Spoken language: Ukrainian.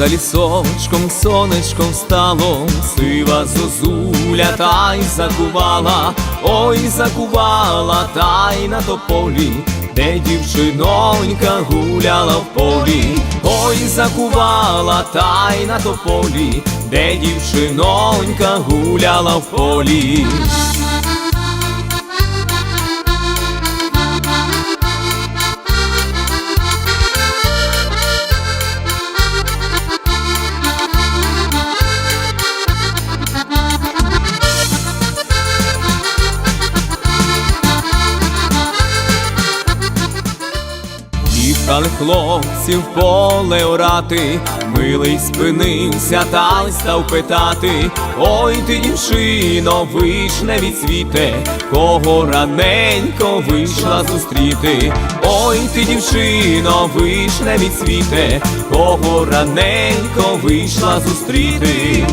За лісочком сонечком стало, сива зозуля та й закувала, ой, закувала та й на тополі, де дівчинонька гуляла в полі, ой, закувала та й на тополі, де дівчинонька гуляла в полі. Їхали хлопці в поле орати, милий спинився та й став питати. Ой ти, дівчино, вишневі цвіте, кого раненько вийшла зустріти. Ой ти, дівчино, вишневі цвіте, кого раненько вийшла зустріти.